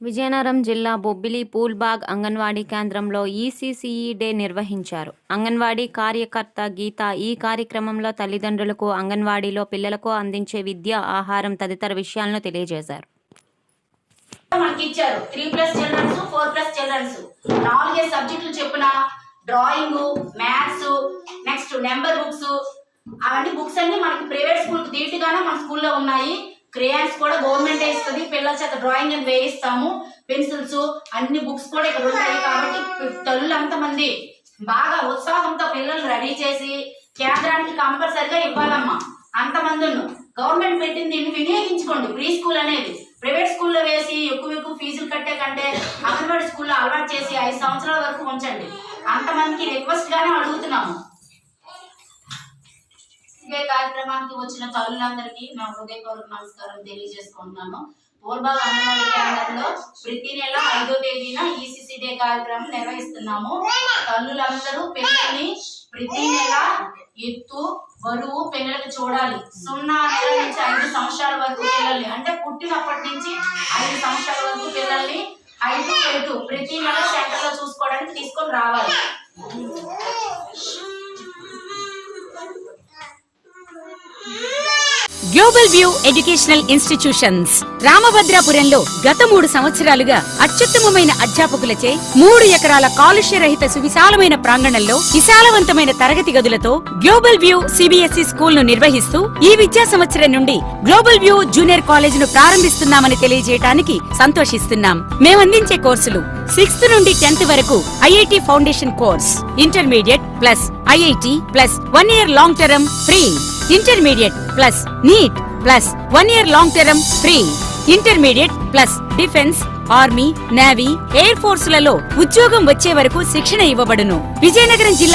విజయనగరం జిల్లా బొబ్బిలి పూల్బాగ్ అంగన్వాడీ కేంద్రంలో ECCE day నిర్వహించారు. అంగన్వాడీ కార్యకర్త గీత ఈ కార్యక్రమంలో తల్లిదండ్రులకు అంగన్వాడీలో పిల్లలకు అందించే విద్య ఆహారం తదితర విషయాలను తెలియజేశారు. మనకి three plus children four plus children. నాలుగైదు సబ్జెక్టులు చెప్పిన drawing maths next number books. అవన్నీ బుక్స్ అన్ని మనకి ప్రైవేట్ స్కూల్ దీటుగానే మన స్కూల్లో ఉన్నాయి. క్రేయాన్స్ కూడా గవర్నమెంట్ ఇస్తుంది. పిల్లల చేత డ్రాయింగ్ అని వేయిస్తాము. పెన్సిల్స్ అన్ని బుక్స్ కూడా ఇక్కడ ఉంటాయి కాబట్టి తల్లులు అంతమంది బాగా ఉత్సాహంతో పిల్లలు రెడీ చేసి కేంద్రానికి కంపల్సరిగా ఇవ్వాలమ్మా. అంతమంది గవర్నమెంట్ పెట్టింది దీన్ని వినియోగించుకోండి. ప్రీ స్కూల్ అనేది ప్రైవేట్ స్కూల్లో వేసి ఎక్కువ ఎక్కువ ఫీజులు కట్టే కంటే అంగన్వాడీ స్కూల్లో అలవాటు చేసి ఐదు సంవత్సరాల వరకు ఉంచండి. అంతమందికి రిక్వెస్ట్ గానే అడుగుతున్నాము. ఇదే కార్యక్రమానికి వచ్చిన తల్లులందరికీ నా హృదయపూర్వక నమస్కారం తెలియజేసుకుంటున్నాను. పూర్బాగ్ అంగన్వాడీ కేంద్రంలో ప్రతి నెల ఐదో తేదీన ఈసీసీ డే కార్యక్రమం నిర్వహిస్తున్నాము. తల్లులందరూ పిల్లల్ని ప్రతి నెల ఎత్తు బరువు పిల్లలకు చూడాలి. సున్నా నుంచి ఐదు సంవత్సరాల వరకు పిల్లల్ని అంటే పుట్టినప్పటి నుంచి ఐదు సంవత్సరాల వరకు పిల్లల్ని ఐదు ఎటు ప్రతి నెల సెంటర్లో చూసుకోవడానికి తీసుకొని రావాలి. గ్లోబల్ వ్యూ ఎడ్యుకేషనల్ ఇన్స్టిట్యూషన్స్ రామభద్రాపురంలో గత మూడు సంవత్సరాలుగా అత్యుత్తమమైన అధ్యాపకులచే మూడు ఎకరాల కాలుష్య రహిత సువిశాలమైన ప్రాంగణంలో విశాలవంతమైన తరగతి గదులతో గ్లోబల్ వ్యూ సిబిఎస్ఈ స్కూల్ను నిర్వహిస్తూ ఈ విద్యా సంవత్సరం నుండి గ్లోబల్ వ్యూ జూనియర్ కాలేజ్ను ప్రారంభిస్తున్నామని తెలియజేయడానికి సంతోషిస్తున్నాం. మేమందించే కోర్సులు సిక్స్త్ నుండి టెన్త్ వరకు IIT foundation course intermediate plus IIT plus one year long term free. Intermediate plus NEET plus one year long term free. Intermediate plus defence army navy air ఫోర్స్లలో ఉద్యోగం వచ్చే వరకు శిక్షణ ఇవ్వబడును. విజయనగరం జిల్లా